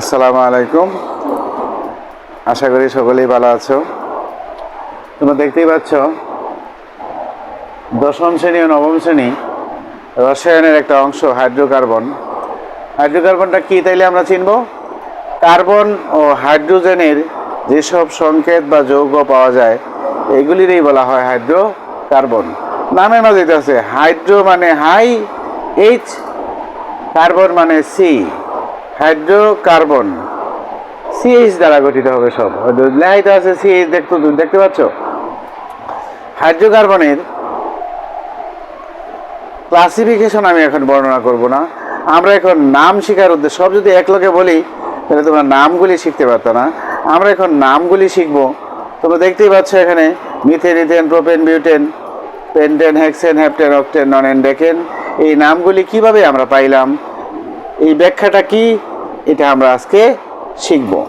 আসসালামু আলাইকুম। আশা করি সকলেই ভালো আছো। তোমরা দেখতেই পাচ্ছ, দশম শ্রেণি ও নবম শ্রেণি রসায়নের একটা অংশ, হাইড্রোকার্বন। হাইড্রোকার্বনটা কী তাইলে আমরা চিনব? কার্বন ও হাইড্রোজেনের যেসব সংকেত বা যৌগ পাওয়া যায়, এগুলিরই বলা হয় হাইড্রোকার্বন। নামের মাঝে আছে, হাইড্রো মানে হাই, এইচ, কার্বন মানে সি। হাইড্রোকার্বন সিএইচ দ্বারা গঠিত হবে সব। লেখাইতে আছে সিএইচ দেখতো দেখতে পাচ্ছ? হাইড্রোকার্বনের ক্লাসিফিকেশন আমি এখন বর্ণনা করব না। আমরা এখন নাম শেখার উদ্দেশ্য সব যদি এক লোকে বলি, তাহলে তোমরা নামগুলি শিখতে পারতো না। আমরা এখন নামগুলি শিখব। তোমরা দেখতেই পাচ্ছ এখানে methane ethane propane butane pentane hexane heptane octane nonane decane এই নামগুলি কীভাবে আমরা পাইলাম? এই ব্যাখ্যাটা কি? এটা আমরা আজকে শিখব।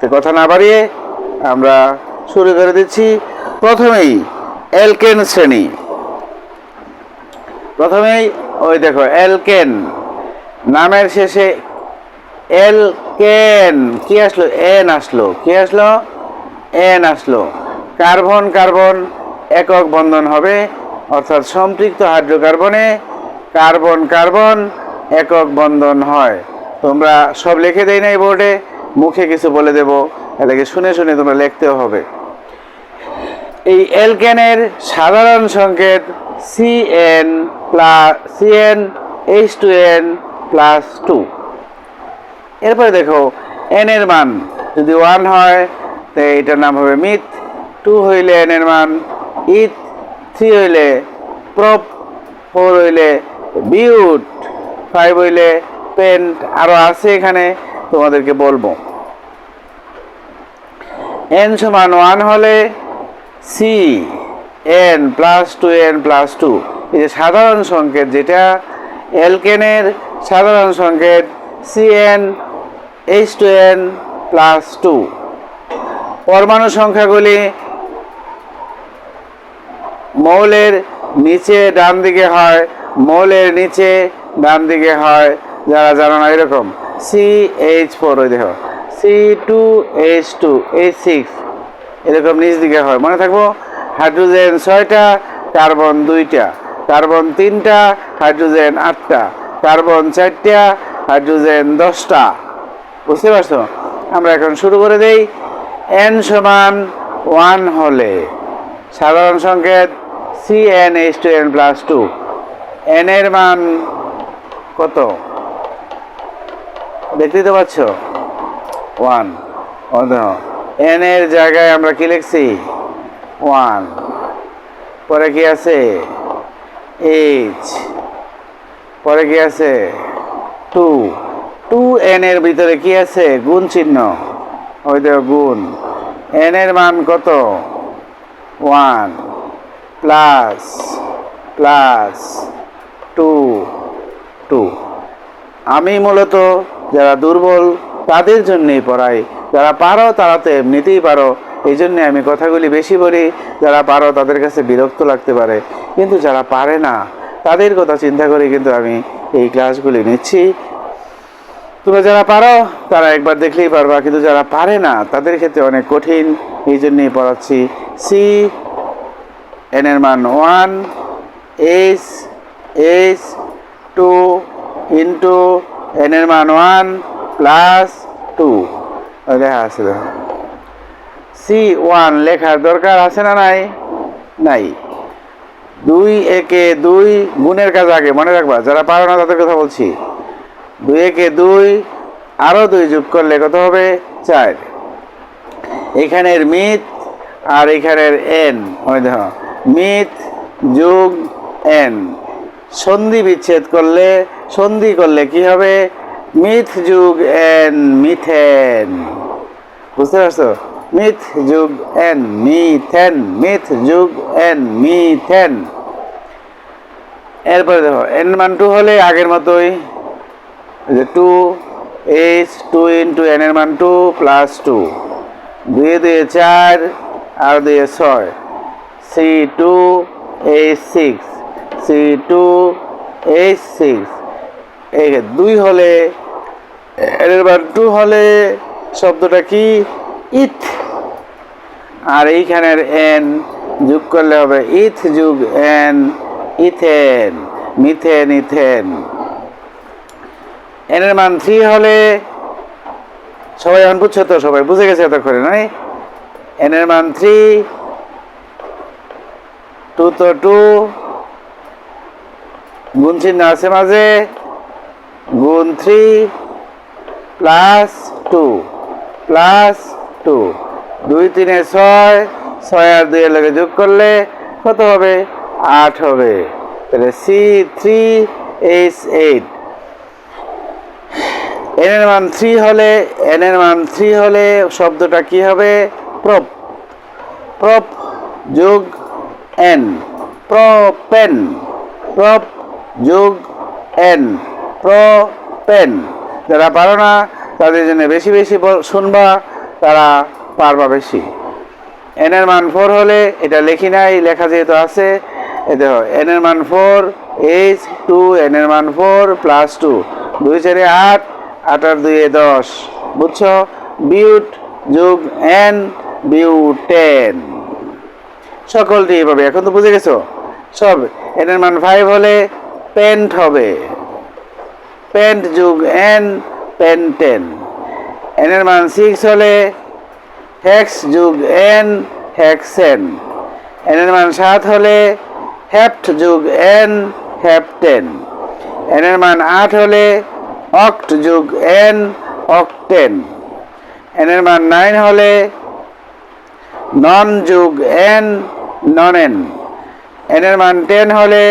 তো কথা না বাড়িয়ে আমরা শুরু করে দিচ্ছি। প্রথমেই এলকেন শ্রেণি। প্রথমেই ওই দেখো এলকেন নামের শেষে এলকেন কি আসলো? এন আসলো। কি আসলো? এন আসলো। কার্বন কার্বন একক বন্ধন হবে। অর্থাৎ সম্পৃক্ত হাইড্রোকার্বনে কার্বন কার্বন একক বন্ধন হয়। তোমরা সব লিখে দেই এই বোর্ডে, মুখে কিছু বলে দেবো, এটাকে শুনে শুনে তোমরা লিখতেও হবে। এই এলকেনের সাধারণ সংকেত C n plus C n H two n plus two এরপরে দেখো এন এর মান যদি ওয়ান হয়, তো এটার নাম হবে মিথ। টু হইলে এন এর মান ইথ থ্রি হইলে প্রপ ফোর হইলে বিউট ফাইভ হইলে পেন্ট আরও আছে এখানে, তোমাদেরকে বলব। এন সমান ওয়ান হলে C n plus two n plus two এই যে সাধারণ সংকেত যেটা, এলকেনের সাধারণ সংকেত C n H two n plus two পরমাণু সংখ্যাগুলি মৌলের নিচে ডান দিকে হয়, মৌলের নিচে ডান দিকে হয়, যারা জানো না, এরকম। সি এইচ ফোর ওই দেখো। C two H two H six এরকম নিচ দিকে হয়। মনে থাকব? হাইড্রোজেন ছয়টা, কার্বন দুইটা, কার্বন তিনটা, হাইড্রোজেন আটটা, কার্বন চারটা, হাইড্রোজেন দশটা। বুঝতে পারছ? আমরা এখন শুরু করে দেই। এন সমান ওয়ান হলে। সাধারণ সংকেত C n H two n plus two n এর মান কত? দেখতেই তো পাচ্ছ? ওয়ান এন এর জায়গায় আমরা কি লিখছি? ওয়ান পরে কি আছে? এইচ পরে কি আছে? টু টু এন এর ভিতরে কি আছে? গুণ চিহ্ন। ওই দেখো, গুণ। এন এর মান কত? One plus plus two two আমি মূলত যারা দুর্বল, তাদের জন্যই পড়াই। যারা পারো তারা তো এমনিতেই পারো। এই জন্যে আমি কথাগুলি বেশি বলি, যারা পারো তাদের কাছে বিরক্ত লাগতে পারে। কিন্তু যারা পারে না, তাদের কথা চিন্তা করে কিন্তু আমি এই ক্লাসগুলি নিচ্ছি। তোমরা যারা পারো, তারা একবার দেখলেই পারবা। কিন্তু যারা পারে না, তাদের ক্ষেত্রে অনেক কঠিন। এই জন্যই পড়াচ্ছি। সি এন এর মান one H H two into n এর মান ওয়ান প্লাস টু লেখা আছে দেখো। সি ওয়ান লেখার দরকার আছে না নাই? নাই। দুই একে দুই গুণের কাজ আগে, মনে রাখবা, যারা পারো না তাদের কথা বলছি। দুই একে দুই আরও দুই যোগ করলে কত হবে? চার। এখানের মিথ আর এখানের এন ওই দেখো, মিথ যোগ এন সন্ধি বিচ্ছেদ করলে সন্ধি করলে কি হবে? মিথ যুগ এন মিথেন। বুঝতে পারছ? মিথ যুগ এন মিথেন, মিথ যুগ এন মিথেন। এরপরে দেখো, এন মান টু হলে আগের মতোই যে two H two into n এর মান টু প্লাস টু দুয়ে দুয়ে চার, আর দুয়ে ছয়। C two H six C two H six এই দুই হলে এন এর টু হলে শব্দটা কি? ইথ। আর এইখানের এন যোগ করলে হবে ইথ যুগ ane ethane, methane, ethane. N এর মান থ্রি হলে, সবাই এখন বুঝছ তো? সবাই বুঝে গেছে এতক্ষণে নয় এন এর মান থ্রি টু তো টু গুণ চিহ্ন আছে মাঝে গুণ three plus two plus two দুই তিনে ছয় ছয় আর দুই লগে যোগ করলে কত হবে? আট হবে। তাহলে C three H eight n এর মান থ্রি হলে এন এর মান থ্রি হলে শব্দটা কি হবে? প্রপ। প্রপ যোগ এন প্রপেন। প্রপ যোগ এন প্র প্রপেন যারা পারো না, তাদের জন্য বেশি বেশি শুনবা, তারা পারবা বেশি। এন এর মান ফোর হলে, এটা লেখি নাই, লেখা যেহেতু আছে, এ দেখো এন এর মান ফোর এইচ টু এন এর মান ফোর প্লাস টু দুই চারে আট আট আর দুই দশ। বুঝছ? বিউট যোগ এন বিউটেন সকলটি এভাবে এখন তো বুঝে গেছো? সব এন এর মান ফাইভ হলে পেন্ট হবে। পেন্ট যুগ এন পেন্টেন এন এর মান সিক্স হলে হেক্স যুগ এন হেক্সেন এন এর মান সাত হলে হেপ্ট যুগ এন হেপ্টেন এন এর মান আট হলে অক্ট যুগ এন অক্টেন এন এর মান নাইন হলে নন যুগ এন ননেন এন এর মান টেন হলে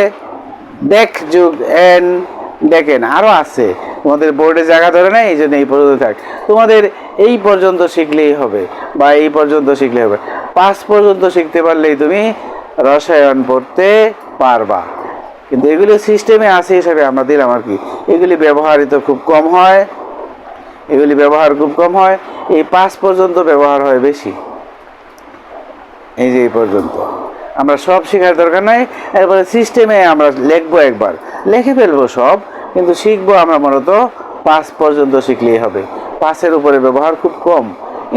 ডেক যুগ, এন ডেকেন আরও আছে। তোমাদের বোর্ডে জায়গা ধরে নেই, এই জন্য এই পর্যন্ত থাক। তোমাদের এই পর্যন্ত শিখলেই হবে, বা এই পর্যন্ত শিখলেই হবে। পাঁচ পর্যন্ত শিখতে পারলেই তুমি রসায়ন পড়তে পারবা। কিন্তু এগুলি সিস্টেমে আছে হিসাবে আমরা দিলাম আর কি। এগুলি ব্যবহারিত খুব কম হয়। এগুলি ব্যবহার খুব কম হয়। এই পাঁচ পর্যন্ত ব্যবহার হয় বেশি। এই যে এই পর্যন্ত। আমরা সব শেখার দরকার নাই। এরপরে সিস্টেমে আমরা লিখব একবার। লিখে ফেলব সব, কিন্তু শিখব আমরা মূলত পাঁচ পর্যন্ত শিখলেই হবে। পাঁচের উপরে ব্যবহার খুব কম।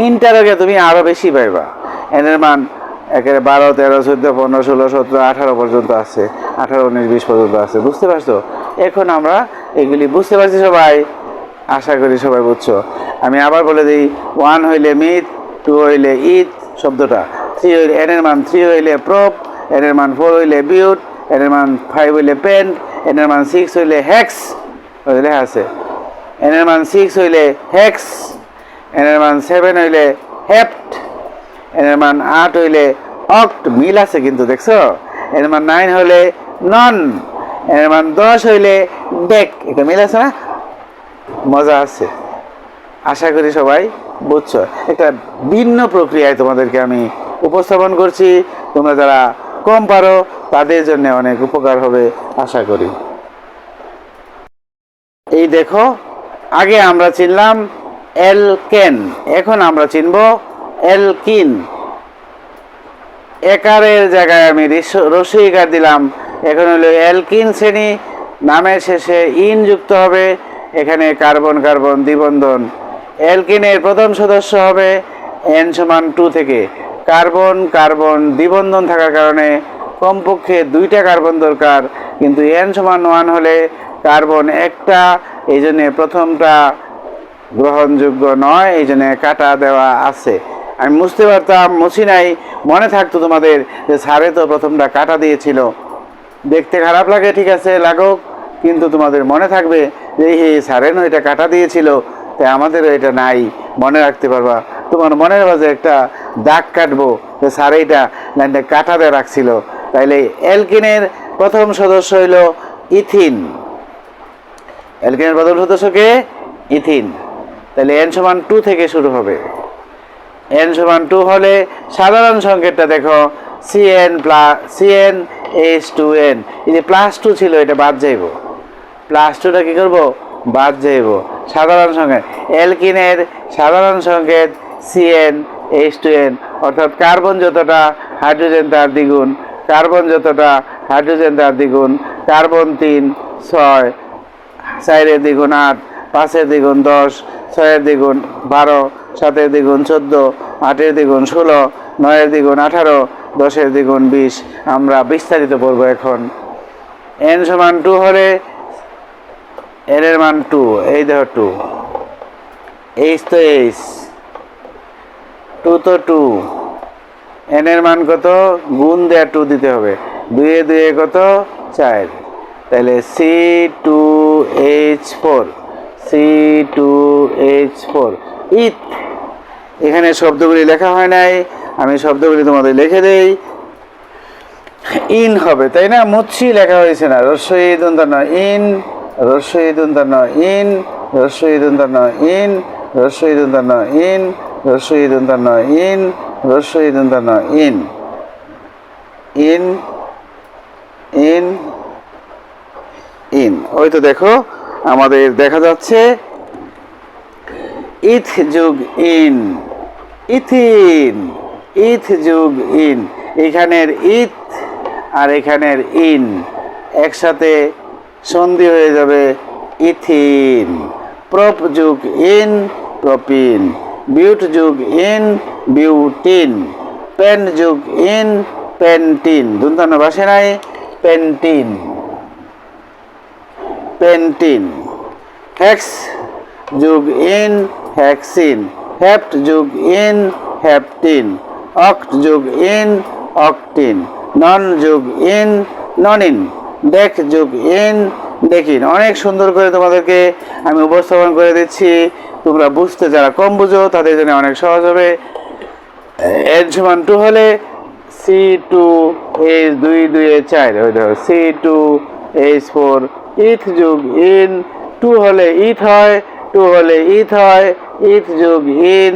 ইন্টারকে তুমি আরও বেশি পাইবা। এনের মান একেবারে বারো, তেরো, চোদ্দ, পনেরো, ষোলো, সতেরো, আঠারো পর্যন্ত আছে। আঠারো, উনিশ, বিশ পর্যন্ত আছে। বুঝতে পারছ? এখন আমরা এগুলি বুঝতে পারছি সবাই। আশা করি সবাই বুঝছ। আমি আবার বলে দিই ওয়ান হইলে মিথ টু হইলে ঈদ শব্দটা। থ্রি হইলে এনের মান থ্রি হইলে প্রপ এনের মান ফোর হইলে বিউট এনের মান ফাইভ হইলে পেন্ট এনের মান সিক্স হইলে হ্যাক্স হইলে আছে। এনের মান সিক্স হইলে হ্যাক্স এনের মান সেভেন হইলে হেপ্ট এনের মান আট হইলে অক্ট মিল আছে কিন্তু, দেখছ? এর মান নাইন হইলে নন এর মান দশ হইলে ডেক এটা মিল আছে না? মজা আছে। আশা করি সবাই বুঝছ? একটা ভিন্ন প্রক্রিয়ায় তোমাদেরকে আমি উপস্থাপন করছি। তোমরা যারা কম পারো, তাদের জন্য অনেক উপকার হবে, আশা করি। এই দেখো, আগে আমরা চিনলাম এলকেন, এখন আমরা চিনব এলকিন। একারের জায়গায় আমি রিস- রসইকার দিলাম। এখন হলো অ্যালকিন শ্রেণি, নামের শেষে ইন যুক্ত হবে। এখানে কার্বন কার্বন, দ্বিবন্ধন। অ্যালকিনের প্রথম সদস্য হবে এন সমান টু থেকে। কার্বন কার্বন দ্বিবন্ধন থাকার কারণে কমপক্ষে দুইটা কার্বন দরকার, কিন্তু এন সমান ওয়ান হলে কার্বন একটা, এই জন্যে প্রথমটা গ্রহণযোগ্য নয়, এই জন্য কাটা দেওয়া আছে। আমি বুঝতে পারতাম মুছি নাই মনে থাকতো তোমাদের যে স্যারে তো প্রথমটা কাটা দিয়েছিল। দেখতে খারাপ লাগে, ঠিক আছে, লাগুক, কিন্তু তোমাদের মনে থাকবে যে হে স্যারেনও এটা কাটা দিয়েছিল। তাই আমাদেরও এটা নাই, মনে রাখতে পারবা। তোমার মনের মাঝে একটা দাগ কাটবো যে স্যার এইটা লাইনটা কাটা দিয়ে রাখছিল। তাইলে এলকিনের প্রথম সদস্য হইল ইথিন। অ্যালকেনের প্রথম সদস্যকে ইথিন। তাহলে এন সমান টু থেকে শুরু হবে। এন সমান টু হলে সাধারণ সংকেতটা দেখো C n plus C n H two n এই যে প্লাস টু ছিল, এটা বাদ যাইব। প্লাস টুটা কী করব? বাদ যাইব। সাধারণ সংকেত অ্যালকিনের সাধারণ সংকেত C n H two n অর্থাৎ কার্বন যতটা, হাইড্রোজেন তার দ্বিগুণ, কার্বন যতটা, হাইড্রোজেন তার দ্বিগুণ, কার্বন তিন, ছয়, চারের দ্বিগুণ আট, পাঁচের দ্বিগুণ দশ, ছয়ের দ্বিগুণ বারো, সাতের দ্বিগুণ চোদ্দ, আটের দ্বিগুণ ষোলো, নয়ের দ্বিগুণ আঠারো, দশের দ্বিগুণ বিশ। আমরা বিস্তারিত পড়ব এখন। এন সমান টু হলে এন এর মান টু, এই দেখো টু। এইচ তো এইচ। টু তো টু। এন এর মান কত? গুণ দেয়া টু দিতে হবে। দুয়ে দুয়ে কত? চার। তাহলে C two H four, C two H four. Eth এখানে শব্দগুলি লেখা হয় নাই। আমি শব্দগুলি তোমাদের লিখে দেই। ইন হবে, তাই না? মুচ্ছি লেখা হয়েছে না। রস্বই দন্তান্ন ইন রস্বই দন্তান্ন ইন রস্বই দন্তান্ন ইন রস্বই দন্তান্ন ইন রস্বই দন্তান্ন ইন রস্বই দন্তান্ন ইন ইন ইন ইন। ওই তো দেখো, আমাদের দেখা যাচ্ছে ইথ যুগ ইন, ইথিন, ইথ যুগ ইন। এখানের ইথ আর এখানের ইন একসাথে সন্ধি হয়ে যাবে। ইথিন, প্রপ যুগ ইন, প্রপিন, বিউট যুগ ইন, বিউটিন, পেন যুগ ইন, পেন্টিন। দুন্তান্ন বাসে নাই, পেন্টিন। পেন্টিন হ্যাক্স যুগ ইন হ্যাক্সিন হ্যাপ্ট যুগ ইন হ্যাপটিন অক্ট যুগ ইন, অক্টিন, নন যুগ ইন, ননিন। ডেক যুগ ইন ডেকিন অনেক সুন্দর করে তোমাদেরকে আমি উপস্থাপন করে দিচ্ছি। তোমরা বুঝতে যারা কম বুঝো, তাদের জন্য অনেক সহজ হবে। এন সমান টু হলে সি টু এইচ দুই দুই এ চার। ওই দেখো, C two H four. Eth যুগ ইন টু হলে ইথ হয়, টু হলে ইথ হয়, ইথ যুগ ইন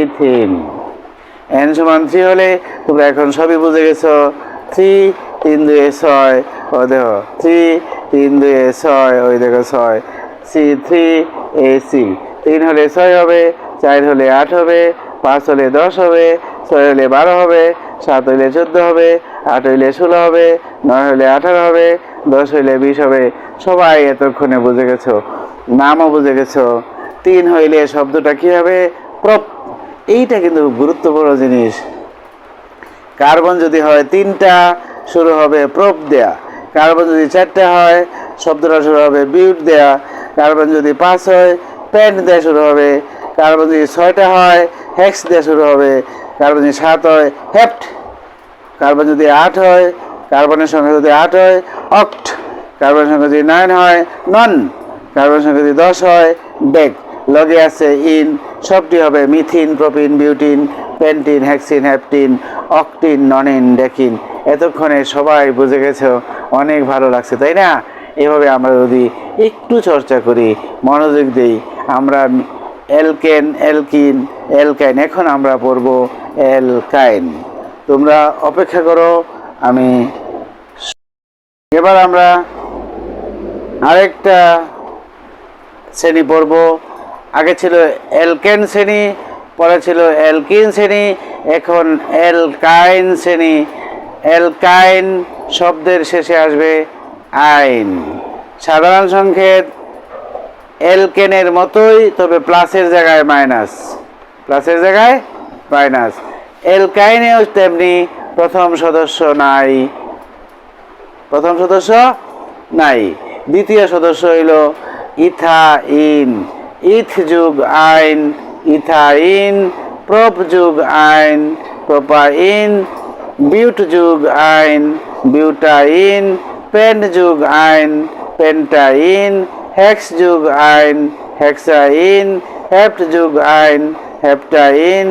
ইথিন এন সমান থ্রি হলে তোমরা এখন সবই বুঝে গেছো। থ্রি তিন দুয়ে ছয়, ও দেখো থ্রি তিন দুয়ে ছয় ওই দেখো ছয়, সি থ্রি এ সি, তিন হলে ছয় হবে, চার হলে আট হবে, পাঁচ হলে দশ হবে, ছয় হলে বারো হবে, সাত হইলে চোদ্দ হবে, আট হইলে ষোলো হবে, নয় হলে আঠারো হবে, দশ হইলে বিশ হবে। সবাই এতক্ষণে বুঝে গেছো, নামও বুঝে গেছো, তিন হইলে শব্দটা কি হবে? প্রপ এইটা কিন্তু গুরুত্বপূর্ণ জিনিস। কার্বন যদি হয় তিনটা শুরু হবে প্রপ দেয়া। কার্বন যদি চারটা হয়, শব্দটা শুরু হবে বিউট দেয়া। কার্বন যদি পাঁচ হয় প্যান্ট দেয়া শুরু হবে। কার্বন যদি ছয়টা হয় হ্যাক্স দেয়া শুরু হবে। কার্বন যদি সাত হয় হেপ্ট কার্বন যদি আট হয় কার্বনের সংখ্যা যদি আট হয় অক্ট কার্বনের সংখ্যা যদি নাইন হয় নন কার্বনের সংখ্যা যদি দশ হয় ডেক লগে আছে ইন সবটি হবে methyne propyne butyne pentyne hexyne heptyne octyne nonyne decyne এতক্ষণে সবাই বুঝে গেছো, অনেক ভালো লাগছে, তাই না? এভাবে আমরা যদি একটু চর্চা করি, মনোযোগ দিই, আমরা এলকেন এলকিন এলকাইন এখন আমরা পড়ব এলকাইন তোমরা অপেক্ষা করো, আমি এবার আমরা আরেকটা শ্রেণি পড়ব। আগে ছিল এলকেন শ্রেণি, পরে ছিল এলকিন শ্রেণি, এখন এলকাইন শ্রেণি। এলকাইন শব্দের শেষে আসবে আইন। সাধারণ সংকেত এলকেনের মতোই, তবে প্লাসের জায়গায় মাইনাস। প্লাসের জায়গায় মাইনাস। এলকাইনেও তেমনি প্রথম সদস্য নাই। প্রথম সদস্য নাই। দ্বিতীয় সদস্য হইল ইথা ইন ইথ যুগ আইন ইথা ইন প্রপ যুগ আইন প্রপা ইন বিউট যুগ আইন, বিউটা ইন পেন্ট যুগ আইন, পেন্টা ইন, হেক্স যুগ আইন, হেক্সা ইন, হেপ্ট যুগ আইন, হেপ্টা ইন,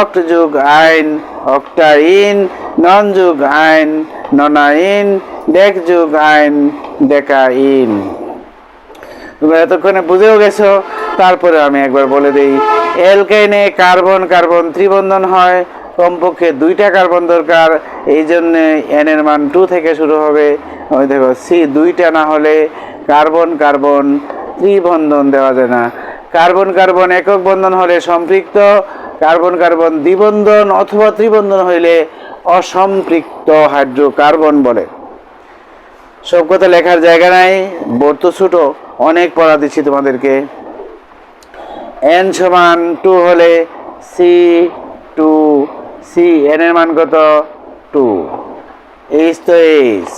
অক্ট যুগ আইন, অক্টা ইন, নন যুগ আইন, ননা ইন, ডেক যুগ আইন, ডেকা ইন। তোমরা এতক্ষণে বুঝেও গেছো, তারপরে আমি একবার বলে দিই এলকাইনে কার্বন কার্বন ত্রিবন্ধন হয় কমপক্ষে দুইটা কার্বন দরকার। এই জন্যে এন এর মান টু থেকে শুরু হবে। ওই দেখো সি দুইটা না হলে কার্বন কার্বন ত্রিবন্ধন দেওয়া যায় না। কার্বন কার্বন একক বন্ধন হলে সম্পৃক্ত, কার্বন কার্বন দ্বিবন্ধন অথবা ত্রিবন্ধন হইলে অসম্পৃক্ত হাইড্রোকার্বন বলে। সব কথা লেখার জায়গা নাই বোর্ড তো ছোটো, অনেক পড়া দিচ্ছি তোমাদেরকে। এন সমান টু হলে সি টু সি এন এর মান কত? টু এইচ তো এইচ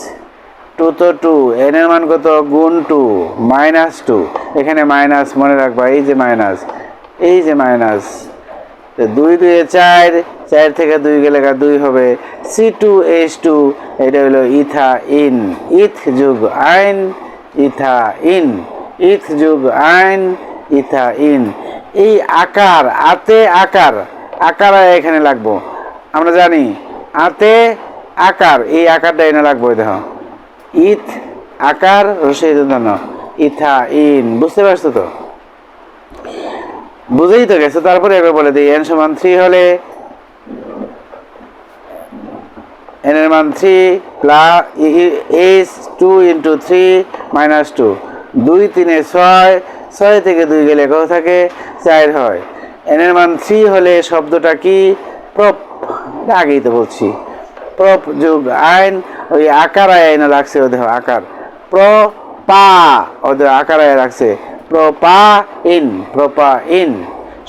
টু তো টু এন এর মান কত? গুণ টু মাইনাস টু এখানে মাইনাস মনে রাখবা, এই যে মাইনাস এই যে মাইনাস দুই দুয়ে চার চার থেকে দুই গেলে দুই হবে। সি টু এইচ টু এটা হলো ইথা ইন, ইথ যুগ আইন, ইথা ইন, ইথ যুগ আইন, ইথা ইন। এই আকার, আতে আকার আকার এখানে লাগবো। আমরা জানি, আতে আকার, এই আকারটা এনে লাগবো, দেখো। ইথ আকার রসই ইথা, ইন, বুঝতে পারছ তো? বুঝেই তো গেছে, তারপরে এবার বলে দিই এন সমান থ্রি হলে এন এর মান three plus two into three minus two দুই তিনে ছয় ছয় থেকে দুই গেলে কত থাকে? চার হয়। এন এর মান থ্রি হলে শব্দটা কি? প্রপ আগেই তো বলছি। যুগ আইন, ওই আকার আইন লাগছে ওদের আকার। প্র পা ওদের আকার আয় রাখছে প্রপা ইন প্রপা ইন।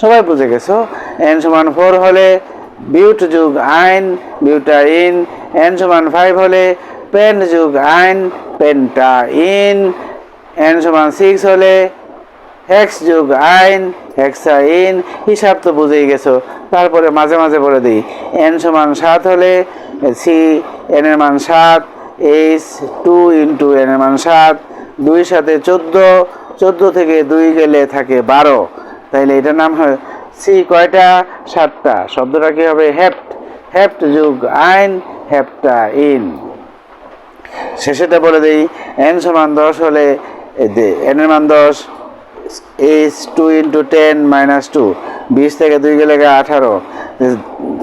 সবাই বুঝে গেছো? এন সমান ফোর হলে বিউট যুগ আইন, বিউটা ইন। এন সমান ফাইভ হলে পেন যুগ আইন, পেন্টা ইন। এন সমান সিক্স হলে হেক্স যুগ আইন হেক্সা ইন হিসাব তো বুঝেই গেছো। তারপরে মাঝে মাঝে বলে দিই এন সমান সাত হলে সি এন এর মান সাত এইচ টু ইন্টু এন এর মান সাত, দুই সাথে চোদ্দ চোদ্দ থেকে দুই গেলে থাকে বারো। তাইলে এটার নাম হয় সি কয়টা? সাতটা। শব্দটা কি হবে? হেপ্ট। হেপ্ট যুগ আইন, হেপ্টা ইন। শেষেটা বলে দিই এন সমান দশ হলে এন এর মান দশ। H two into ten minus two বিশ থেকে দুই গেলে আঠারো।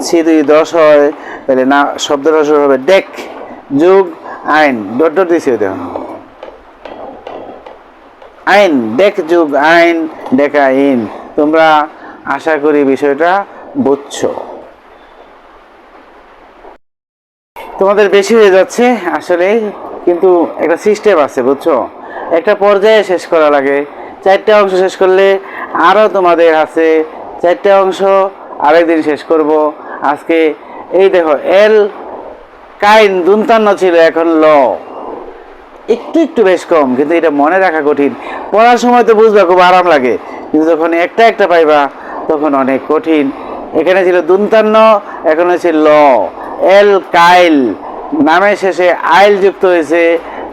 সি দুই দশ হয়, তাহলে না, শব্দটা শুরু হবে ডেক যুগ আইন, ডট ডট দিছি দেখুন আইন, ডেক যুগ আইন, ডেকা ইন তোমরা আশা করি বিষয়টা বুঝছ। তোমাদের বেশি হয়ে যাচ্ছে আসলে কিন্তু একটা সিস্টেম আছে, বুঝছ? একটা পর্যায়ে শেষ করা লাগে। চারটা অংশ শেষ করলে আরও তোমাদের আছে চারটা অংশ আরেকদিন শেষ করব। আজকে এই দেখো, এল কাইন দুন্তান্ন ছিল এখন ল। একটু একটু বেশ কম, কিন্তু এটা মনে রাখা কঠিন। পড়ার সময় তো বুঝবা খুব আরাম লাগে, কিন্তু যখন একটা একটা পাইবা তখন অনেক কঠিন। এখানে ছিল দুন্তান্ন, এখন হয়েছে ল। এল কাইল, নামের শেষে আইল যুক্ত হয়েছে।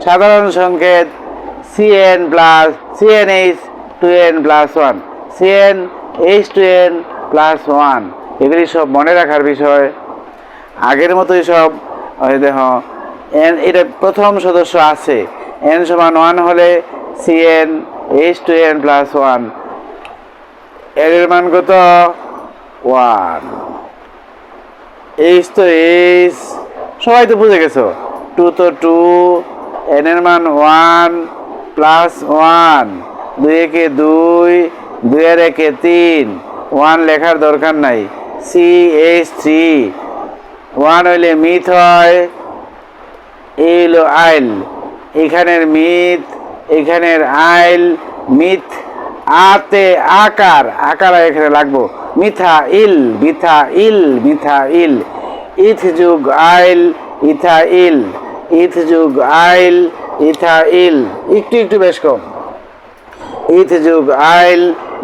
সাধারণ সংকেত C n plus C n H two n plus one C n H two n plus one এগুলি সব মনে রাখার বিষয়। আগের মতোই সব দেখো এন এটা প্রথম সদস্য আছে। এন সমান ওয়ান হলে C n H two n plus ওয়ানের মান কত? ওয়ান এইচ তো এইচ সবাই তো বুঝে গেছো। টু তো টু এন এর মান ওয়ান প্লাস ওয়ান দুই একে দুই দুই এর একে তিন। ওয়ান লেখার দরকার নাই। সি এইচ থ্রি ওয়ান হইলে মিথ হয়। এই হলো আইল। এখানের মিথ, এখানের আইল, মিথ, আতে আকার। আকার এখানে লাগবো। মিথা ইল মিথা ইল মিথা ইল। ইথ যুগ আইল ইথা ইল। ইথ যুগ আইল ইথা ইল একটু একটু বেশ কম। ইথ যুগ আইল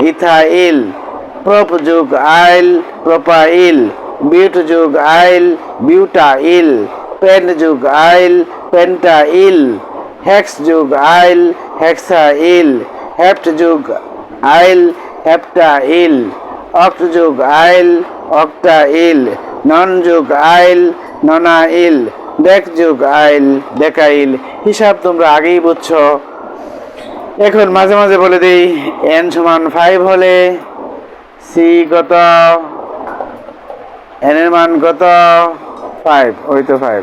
ইথা ইল প্রপ যুগ আইল প্রপা ইল বিউট যুগ আইল বিউটা ইল পেন যুগ আইল পেন্টা ইল হেক্স যুগ আইল হেক্সা ইল হেপ্ট যুগ আইল হেপ্টা ইল অক্ট যুগ আইল অক্টা ইল নন যুগ আইল ননা ইল ডেক যুগ আইল ডেকাইল হিসাব তোমরা আগেই বুঝছ। এখন মাঝে মাঝে বলে দিই এন সমান ফাইভ হলে সি কত? এন এর মান কত? ফাইভ ওই তো ফাইভ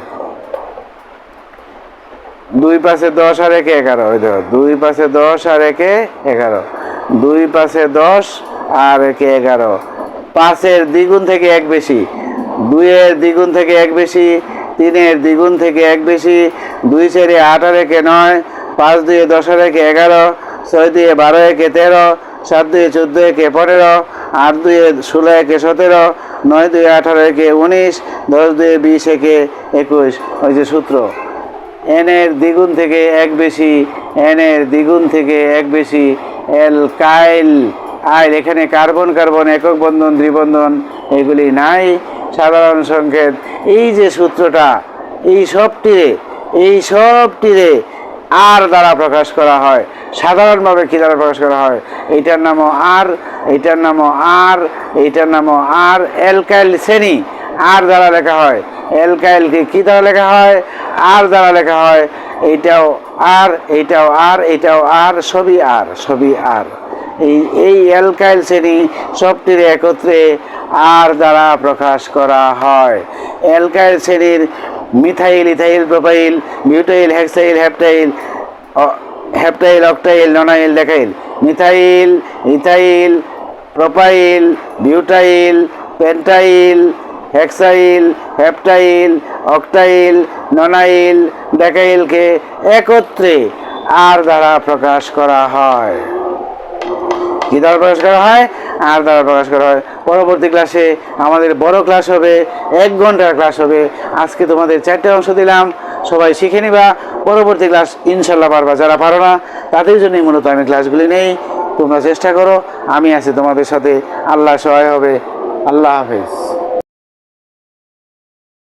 দুই পাশে দশ আর একে এগারো, ওই দেখো দুই পাশে দশ আর একে এগারো। দুই পাশে দশ আর একে এগারো। পাঁচের দ্বিগুণ থেকে এক বেশি। দুইয়ের দ্বিগুণ থেকে এক বেশি। তিনের দ্বিগুণ থেকে এক বেশি, দুই চারে আট আর একে নয়, পাঁচ দুয়ে দশ আর একে এগারো, ছয় দুয়ে বারো একে তেরো, সাত দুয়ে চোদ্দ একে পনেরো, আট দুয়ে ষোলো একে সতেরো, নয় দুয়ে আঠারো একে উনিশ, দশ দুয়ে বিশ একে একুশ। ওই যে সূত্র। এন এর দ্বিগুণ থেকে এক বেশি, এন এর দ্বিগুণ থেকে এক বেশি, এল কাইল। আইল এখানে কার্বন কার্বন একক বন্ধন দ্বিবন্ধন এগুলি নাই। সাধারণ সংকেত, এই যে সূত্রটা, এই সবটিরে এই সবটিরে আর দ্বারা প্রকাশ করা হয়। সাধারণভাবে কী দ্বারা প্রকাশ করা হয়? এইটার নামও আর এইটার নামও আর এইটার নামও আর, অ্যালকাইল শ্রেণি, আর দ্বারা লেখা হয়। অ্যালকাইলকে কী দ্বারা লেখা হয়? আর দ্বারা লেখা হয়। এইটাও আর এইটাও আর এইটাও আর, সবই আর সবই আর। এই এই অ্যালকাইল শ্রেণি সবটির একত্রে আর দ্বারা প্রকাশ করা হয়। অ্যালকাইল শ্রেণির methyl, ethyl, propyl butyl hexyl, heptyl heptyl, octyl, nonyl দেখাইল methyl, ethyl, propyl butyl pentyl, hexyl, heptyl, octyl, nonyl, ডেকাইলকে একত্রে আর দ্বারা প্রকাশ করা হয়। কি দ্বারা প্রকাশ করা হয়, আর দ্বারা প্রকাশ করা হয়। পরবর্তী ক্লাসে আমাদের বড় ক্লাস হবে, এক ঘণ্টার ক্লাস হবে। আজকে তোমাদের চারটে অংশ দিলাম, সবাই শিখে নিবা। পরবর্তী ক্লাস ইনশাল্লাহ পারবা। যারা পারো না, তাদের জন্যই মূলত আমি ক্লাসগুলি নেই। তোমরা চেষ্টা করো, আমি আছি তোমাদের সাথে। আল্লাহ সহায় হবে। আল্লাহ হাফেজ।